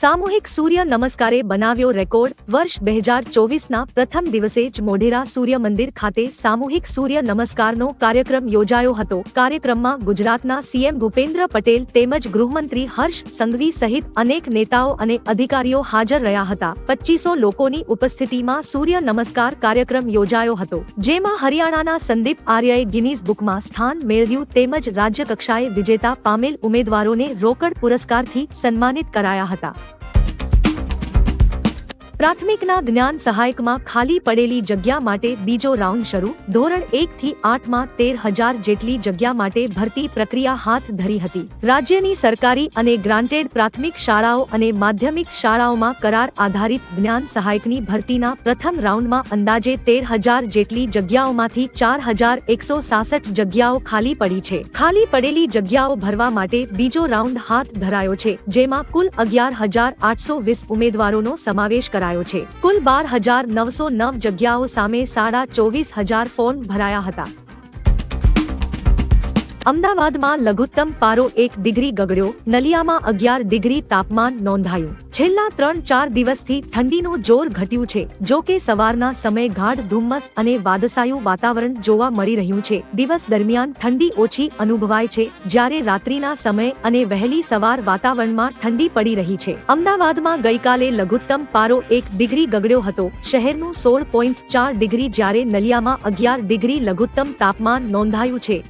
સામૂહિક સૂર્ય નમસ્કારે બનાવ્યો રેકોર્ડ વર્ષ બે હજાર ચોવીસના પ્રથમ દિવસે જ મોઢેરા સૂર્ય મંદિર ખાતે સામૂહિક સૂર્ય નમસ્કારનો કાર્યક્રમ યોજાયો હતો. કાર્યક્રમમાં ગુજરાતના સીએમ ભૂપેન્દ્ર પટેલ તેમજ ગૃહમંત્રી હર્ષ સંઘવી સહિત અનેક નેતાઓ અને અધિકારીઓ હાજર રહ્યા હતા. પચીસો લોકોની ઉપસ્થિતિમાં સૂર્ય નમસ્કાર કાર્યક્રમ યોજાયો હતો. જેમાં હરિયાણાના સંદીપ આર્યએ ગિનીઝ બુકમાં સ્થાન મેળવ્યું તેમજ રાજ્યકક્ષાએ વિજેતા પામેલ ઉમેદવારોને રોકડ પુરસ્કારથી સન્માનિત કરાયા હતા. પ્રાથમિકના જ્ઞાન સહાયકમાં ખાલી પડેલી જગ્યા માટે બીજો રાઉન્ડ શરૂ. ધોરણ એક થી આઠમાં તેર હજાર જેટલી જગ્યા માટે ભરતી પ્રક્રિયા હાથ ધરી હતી. રાજ્યની સરકારી અને ગ્રાન્ટેડ પ્રાથમિક શાળાઓ અને માધ્યમિક શાળાઓમાં કરાર આધારિત જ્ઞાન સહાયકની ભરતીના પ્રથમ રાઉન્ડમાં અંદાજે તેર હજાર જેટલી જગ્યાઓમાંથી ચાર હજાર એકસો સાસઠ જગ્યાઓ ખાલી પડી છે. ખાલી પડેલી જગ્યાઓ ભરવા માટે બીજો રાઉન્ડ હાથ ધરાયો છે, જેમાં કુલ અગિયાર હજાર આઠસો વીસ ઉમેદવારોનો સમાવેશ કરાયો છે. કુલ બાર હજાર નવસો નવ જગ્યાઓ સામે સાડા ચોવીસ હજાર ફોર્મ ભરાયા હતા. અમદાવાદમાં લઘુત્તમ પારો એક ડિગ્રી ગગડ્યો, નલિયામાં અગિયાર ડિગ્રી તાપમાન નોંધાયું. છેલ્લા ત્રણ ચાર દિવસથી ઠંડીનું જોર ઘટ્યું છે, જો કે સવારના સમયે ગાઢ ધુમ્મસ અને વાદસાયું વાતાવરણ જોવા મળી રહ્યું છે. દિવસ દરમિયાન ઠંડી ઓછી અનુભવાય છે, જ્યારે રાત્રિના સમય અને વહેલી સવાર વાતાવરણમાં ઠંડી પડી રહી છે. અમદાવાદમાં ગઈકાલે લઘુત્તમ પારો એક ડિગ્રી ગગડ્યો હતો, શહેરનું સોળ પોઈન્ટ ચાર ડિગ્રી જ્યારે નલિયામાં અગિયાર ડિગ્રી લઘુત્તમ તાપમાન નોંધાયું છે.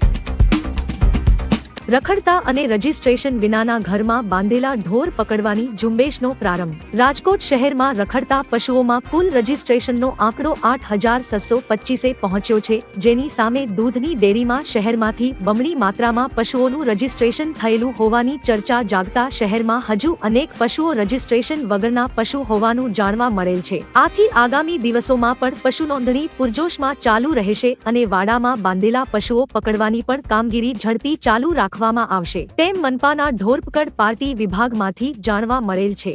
રખડતા અને રજીસ્ટ્રેશન વિનાના ઘરમાં બાંધેલા ઢોર પકડવાની ઝુંબેશનો પ્રારંભ. રાજકોટ શહેરમાં રખડતા પશુઓમાં કુલ રજીસ્ટ્રેશનનો આંકડો આઠ હજાર છસો પચીસે પહોંચ્યો છે, જેની સામે દૂધની ડેરીમાં શહેરમાંથી બમણી માત્રામાં પશુઓનું રજીસ્ટ્રેશન થયેલું હોવાની ચર્ચા જાગતા શહેરમાં હજુ અનેક પશુઓ રજીસ્ટ્રેશન વગરના પશુ હોવાનું જાણવા મળેલ છે. આથી આગામી દિવસોમાં પણ પશુ નોંધણી પૂરજોશમાં ચાલુ રહેશે અને વાડામાં બાંધેલા પશુઓ પકડવાની પણ કામગીરી ઝડપી ચાલુ રાખવા રાખવામાં આવશે. તેમ મનપાના ઢોરપકડ પાર્ટી વિભાગમાંથી જાણવા મળેલ છે.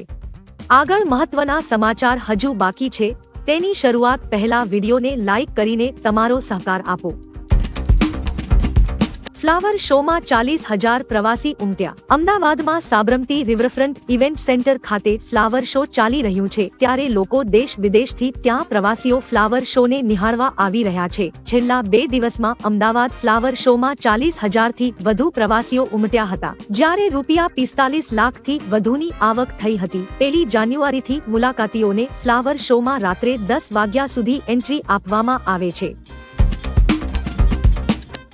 આગળ મહત્વના સમાચાર હજુ બાકી છે. તેની શરૂઆત પહેલા વિડીયોને લાઇક કરીને તમારો સહકાર આપો. ફ્લાવર શોમાં ચાલીસ હજાર પ્રવાસી ઉમટ્યા. અમદાવાદમાં સાબરમતી રિવરફ્રન્ટ ઇવેન્ટ સેન્ટર ખાતે ફ્લાવર શો ચાલી રહ્યું છે, ત્યારે લોકો દેશ વિદેશથી ત્યાં પ્રવાસીઓ ફ્લાવર શોને નિહાળવા આવી રહ્યા છે. છેલ્લા બે દિવસમાં અમદાવાદ ફ્લાવર શોમાં ચાલીસ હજારથી વધુ પ્રવાસીઓ ઉમટ્યા હતા. જ્યારે રૂપિયા પિસ્તાલીસ લાખથી વધુની આવક થઈ હતી. પહેલી જાન્યુઆરીથી મુલાકાતીઓને ફ્લાવર શોમાં રાત્રે દસ વાગ્યા સુધી એન્ટ્રી આપવામાં આવે છે.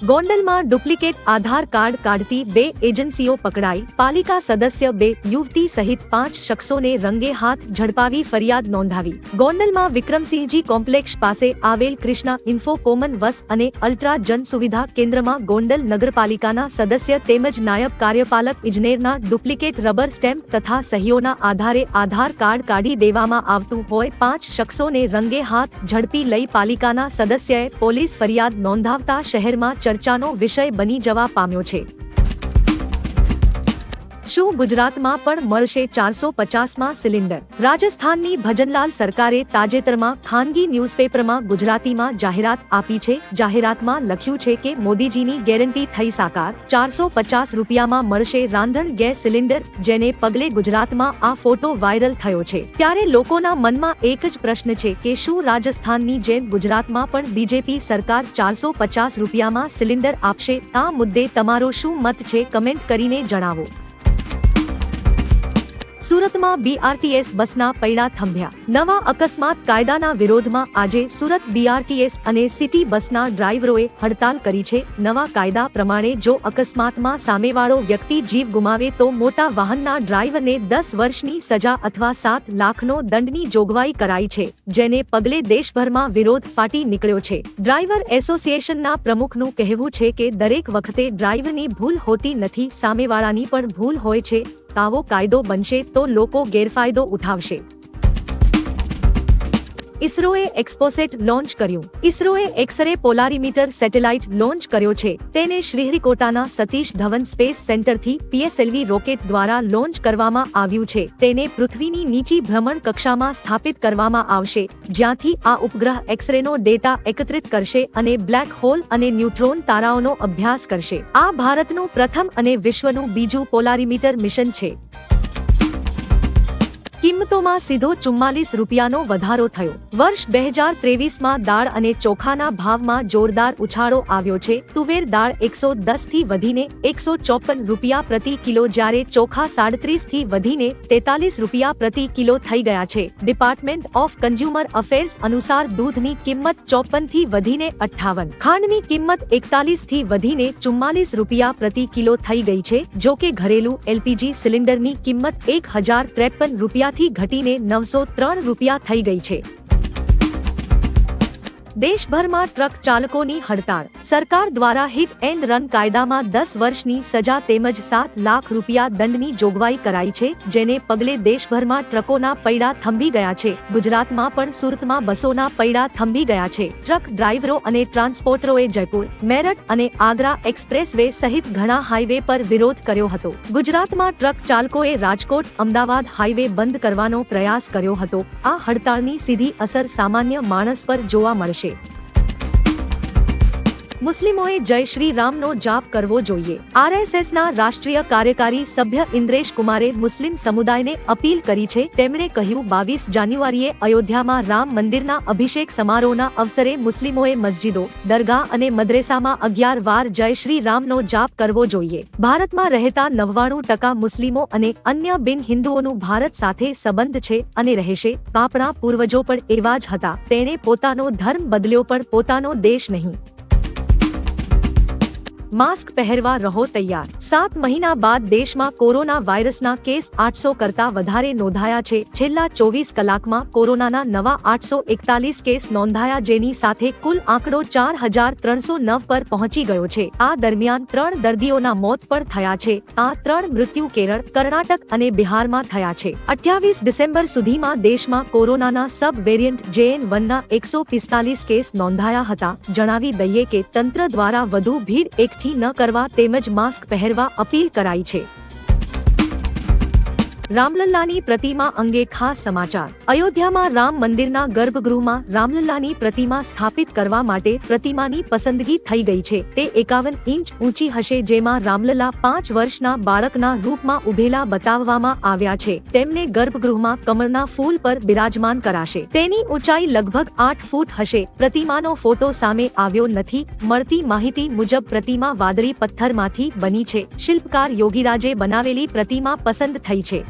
ગોંડલમાં ડુપ્લિકેટ આધાર કાર્ડ કાઢતી બે એજન્સીઓ પકડાઈ. પાલિકા સદસ્ય બે યુવતી સહિત પાંચ શખ્સોને રંગે હાથ ઝડપાવી ફરિયાદ નોંધાવી. ગોંડલમાં વિક્રમસિંહજી કોમ્પ્લેક્ષ પાસે આવેલ કૃષ્ણા ઇન્ફો કોમન વસ અને અલ્ટ્રા જન સુવિધા કેન્દ્રમાં ગોંડલ નગરપાલિકાના સદસ્ય તેમજ નાયબ કાર્યપાલક ઇજનેરના ડુપ્લિકેટ રબર સ્ટેમ્પ તથા સહીઓના આધારે આધાર કાર્ડ કાઢી દેવામાં આવતું હોય પાંચ શખ્સોને રંગે હાથ ઝડપી લઈ પાલિકાના સદસ્યએ પોલીસ ફરિયાદ નોંધાવતા શહેરમાં ચર્ચાનો વિષય બની જવા પામ્યો છે. શું ગુજરાતમાં પણ મળશે ચારસો પચાસમાં સિલિન્ડર? રાજસ્થાનની ભજનલાલ સરકારે તાજેતરમાં ખાનગી ન્યૂઝપેપરમાં ગુજરાતીમાં જાહેરાત આપી છે. જાહેરાતમાં લખ્યું છે કે મોદીજીની ગેરંટી થઈ સાકાર. ચારસો પચાસ રૂપિયામાં મળશે રાંધણ ગેસ સિલિન્ડર, જેને પગલે ગુજરાતમાં આ ફોટો વાયરલ થયો છે. ત્યારે લોકોના મનમાં એક જ પ્રશ્ન છે કે શું રાજસ્થાનની જેમ ગુજરાતમાં પણ બીજેપી સરકાર ચારસો પચાસ રૂપિયામાં સિલિન્ડર આપશે? આ મુદ્દે તમારો શું મત છે? કમેન્ટ કરીને જણાવો. સુરતમાં બીઆરટીએસ બસના પૈડા થંભ્યા. નવા અકસ્માત કાયદાના વિરોધમાં આજે સુરત બીઆરટીએસ અને સિટી બસના ડ્રાઈવરોએ હડતાલ કરી છે. નવા કાયદા પ્રમાણે જો અકસ્માતમાં સામેવાળો વ્યક્તિ જીવ ગુમાવે તો મોટા વાહનના ડ્રાઈવરને દસ વર્ષની સજા અથવા સાત લાખનો દંડની જોગવાઈ કરાઈ છે, જેને પગલે દેશભરમાં વિરોધ ફાટી નીકળ્યો છે. ડ્રાઈવર એસોસિએશનના પ્રમુખનું કહેવું છે કે દરેક વખતે ડ્રાઈવરની ભૂલ હોતી નથી, સામેવાળાની પણ ભૂલ હોય છે. આવો કાયદો બનશે તો લોકો ગેરફાયદો ઉઠાવશે. ઇસરોએ એક્સપોસેટ લોન્ચ કર્યું. ઇસરોએ એક્સરે પોલારીમીટર સેટેલાઇટ લોન્ચ કર્યો છે. તેને શ્રીહરિકોટાના સતીશ ધવન સ્પેસ સેન્ટરથી પીએસએલવી રોકેટ દ્વારા લોન્ચ કરવામાં આવ્યું છે. તેને પૃથ્વીની નીચી ભ્રમણ કક્ષામાં સ્થાપિત કરવામાં આવશે, જ્યાંથી આ ઉપગ્રહ એક્સરેનો ડેટા એકત્રિત કરશે અને બ્લેક હોલ અને ન્યુટ્રોન તારાઓનો અભ્યાસ કરશે. આ ભારતનું પ્રથમ અને વિશ્વનું બીજું પોલારીમીટર મિશન છે. કિંમતોમાં સીધો ચુમ્માલીસ રૂપિયાનો વધારો થયો. વર્ષ બે હજાર ત્રેવીસમાં દાળ અને ચોખાના ભાવમાં જોરદાર ઉછાળો આવ્યો છે. તુવેર દાળ એકસો દસથી વધીને એકસો ચોપન રૂપિયા પ્રતિ કિલો, જ્યારે ચોખા સાડત્રીસથી વધીને તેતાલીસ રૂપિયા પ્રતિ કિલો થઈ ગયા છે. ડિપાર્ટમેન્ટ ઓફ કન્ઝ્યુમર અફેર્સ અનુસાર દૂધની કિંમત ચોપનથી વધીને અઠ્ઠાવન. ખાંડની કિંમત એકતાલીસથી વધીને ચુમ્માલીસ રૂપિયા પ્રતિ કિલો થઈ ગઈ છે. જો કે ઘરેલું એલપીજી સિલિન્ડરની કિંમત એક હજાર ત્રેપન રૂપિયાથી ઘટીને નવસો ત્રણ રૂપિયા થઈ ગઈ છે. દેશભરમાં ટ્રક ચાલકોની હડતાળ. સરકાર દ્વારા હિટ એન્ડ રન કાયદામાં દસ વર્ષની સજા તેમજ સાત લાખ રૂપિયા દંડની જોગવાઈ કરાઈ છે, જેને પગલે દેશભરમાં ટ્રકોના પૈડા થંભી ગયા છે. ગુજરાતમાં પણ સુરતમાં બસોના પૈડા થંભી ગયા છે. ટ્રક ડ્રાઈવરો અને ટ્રાન્સપોર્ટરોએ જયપુર, મેરઠ અને આગ્રા એક્સપ્રેસ વે સહિત ઘણા હાઈવે પર વિરોધ કર્યો હતો. ગુજરાતમાં ટ્રક ચાલકોએ રાજકોટ, અમદાવાદ હાઈવે બંધ કરવાનો પ્રયાસ કર્યો હતો. આ હડતાળની સીધી અસર સામાન્ય માણસ પર જોવા મળશે. chercher. મુસ્લિમોએ જય શ્રી રામનો જાપ કરવો જોઈએ. આરએસએસના રાષ્ટ્રીય કાર્યકારી સભ્ય ઇન્દ્રેશ કુમારે મુસ્લિમ સમુદાયને અપીલ કરી છે. તેમણે કહ્યું, બાવીસ જાન્યુઆરીએ અયોધ્યામાં રામ મંદિરના અભિષેક સમારોહના અવસરે મુસ્લિમોએ મસ્જિદો, દરગાહ અને મદ્રેસામાં અગિયાર વાર જય શ્રી રામનો જાપ કરવો જોઈએ. ભારતમાં રહેતા નવ્વાણું ટકા મુસ્લિમો અને અન્ય બિન હિન્દુઓનું ભારત સાથે સંબંધ છે અને રહેશે. આપણા પૂર્વજો પણ એવા જ હતા. તેણે પોતાનો ધર્મ બદલ્યો પણ પોતાનો દેશ નહીં. માસ્ક પહેરવા રહો તૈયાર. સાત મહિના બાદ દેશમાં કોરોના વાયરસના કેસ આઠસો કરતા વધારે નોંધાયા છે. છેલ્લા ચોવીસ કલાકમાં કોરોનાના નવા આઠસો એકતાલીસ કેસ નોંધાયા જેની સાથે કુલ આંકડો ચાર હજાર ત્રણસો નવ પર પહોંચી ગયો છે. આ દરમિયાન ત્રણ દર્દીઓના મોત પણ થયા છે. આ ત્રણ મૃત્યુ કેરળ, કર્ણાટક અને બિહારમાં થયા છે. અઠ્યાવીસ ડિસેમ્બર સુધીમાં દેશમાં કોરોનાના સબ વેરિયન્ટ જેએન વનના એકસો પિસ્તાલીસ કેસ નોંધાયા હતા. જણાવી દઈએ કે તંત્ર દ્વારા વધુ ભીડ એકઠી ન કરવા તેમજ માસ્ક પહેરવા અપીલ કરાઈ છે. રામલલ્લાની પ્રતિમા અંગે ખાસ સમાચાર. અયોધ્યામાં રામ મંદિરના ગર્ભગૃહમાં રામલલ્લાની પ્રતિમા સ્થાપિત કરવા માટે પ્રતિમાની પસંદગી થઈ ગઈ છે. તે એકાવન ઇંચ ઊંચી હશે જેમાં રામલલ્લા પાંચ વર્ષના બાળકના રૂપમાં ઉભેલા બતાવવામાં આવ્યા છે. તેમને ગર્ભગૃહમાં કમળના ફૂલ પર બિરાજમાન કરાશે. તેની ઊંચાઈ લગભગ આઠ ફૂટ હશે. પ્રતિમાનો ફોટો સામે આવ્યો નથી. મળતી માહિતી મુજબ પ્રતિમા વાદળી પથ્થરમાંથી બની છે. શિલ્પકાર યોગીરાજે બનાવેલી પ્રતિમા પસંદ થઈ છે.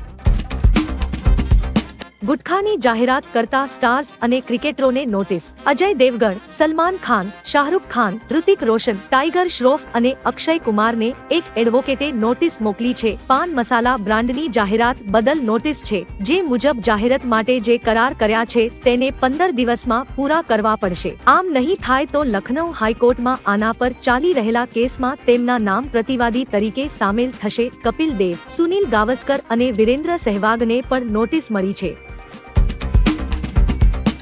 ગુટખાની જાહેરાત કરતા સ્ટાર્સ અને ક્રિકેટરોને નોટિસ. અજય દેવગણ, સલમાન ખાન, શાહરૂખ ખાન ઋતિક રોશન, ટાઈગર શ્રોફ અને અક્ષય કુમારને એક એડવોકેટે નોટિસ મોકલી છે. પાન મસાલા બ્રાન્ડની જાહેરાત બદલ નોટિસ છે. જે મુજબ જાહેરાત માટે જે કરાર કર્યા છે તેને પંદર દિવસમાં પૂરા કરવા પડશે. આમ નહીં થાય તો લખનૌ હાઈકોર્ટમાં આના પર ચાલી રહેલા કેસમાં તેમના નામ પ્રતિવાદી તરીકે સામેલ થશે કપિલ દેવ. સુનિલ ગાવસ્કર અને વિરેન્દ્ર સહેવાગને પણ નોટિસ મળી છે.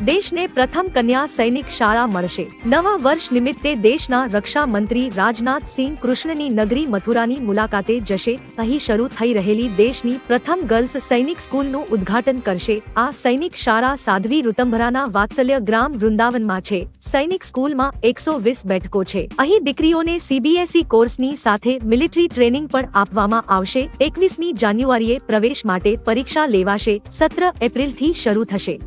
દેશને પ્રથમ કન્યા સૈનિક શાળા મળશે. નવા વર્ષ નિમિત્તે દેશના રક્ષા મંત્રી રાજનાથ સિંહ કૃષ્ણની નગરી મથુરાની મુલાકાતે જશે. અહીં શરૂ થઈ રહેલી દેશની પ્રથમ ગર્લ્સ સૈનિક સ્કૂલનું ઉદ્ઘાટન કરશે. આ સૈનિક શાળા સાધ્વી ઋતંભરાના વાત્સલ્ય ગ્રામ વૃંદાવનમાં છે. સૈનિક સ્કૂલમાં એકસો વીસ બેઠકો છે. અહીં દીકરીઓને સીબીએસઈ કોર્સની સાથે મિલિટરી ટ્રેનિંગ પણ આપવામાં આવશે. એકવીસમી જાન્યુઆરીએ પ્રવેશ માટે પરીક્ષા લેવાશે. સત્ર એપ્રિલથી શરૂ થશે.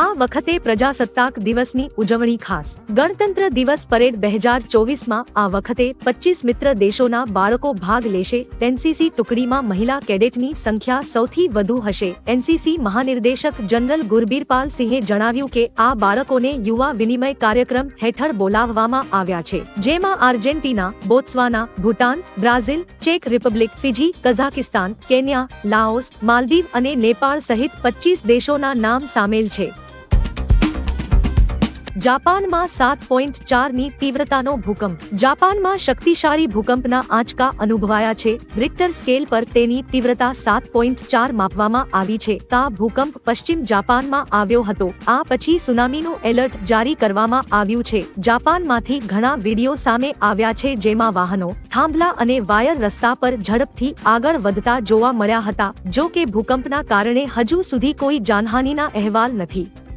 આ વખતે પ્રજાસત્તાક દિવસની ઉજવણી ખાસ. ગણતંત્ર દિવસ પરેડ બે હજાર ચોવીસમાં આ વખતે પચીસ મિત્ર દેશોના બાળકો ભાગ લેશે. એનસીસી ટુકડીમાં મહિલા કેડેટની સંખ્યા સૌથી વધુ હશે. એનસીસી મહાનિર્દેશક જનરલ ગુરબીરપાલ સિંહે જણાવ્યું કે આ બાળકોને યુવા વિનિમય કાર્યક્રમ હેઠળ બોલાવવામાં આવ્યા છે. જેમાં Argentina, Botswana, Bhutan, Brazil, check Republic, Fiji, Kazakhstan, Kenya, Laos, Maldives અને નેપાળ સહિત પચીસ દેશોના નામ સામેલ છે. જાપાનમાં સાત પોઈન્ટ ચારની તીવ્રતાનો ભૂકંપ. જાપાનમાં શક્તિશાળી ભૂકંપના આંચકા અનુભવાયા છે. રિક્ટર સ્કેલ પર તેની તીવ્રતા સાત પોઈન્ટ ચાર માપવામાં આવી છે. આ ભૂકંપ પશ્ચિમ જાપાનમાં આવ્યો હતો. આ પછી સુનામીનું એલર્ટ જારી કરવામાં આવ્યું છે. જાપાનમાંથી ઘણા વીડિયો સામે આવ્યા છે જેમાં વાહનો, થાંભલા અને વાયર રસ્તા પર ઝડપથી આગળ વધતા જોવા મળ્યા હતા, જો કે ભૂકંપના કારણે હજુ સુધી કોઈ જાનહાનિના અહેવાલ નથી.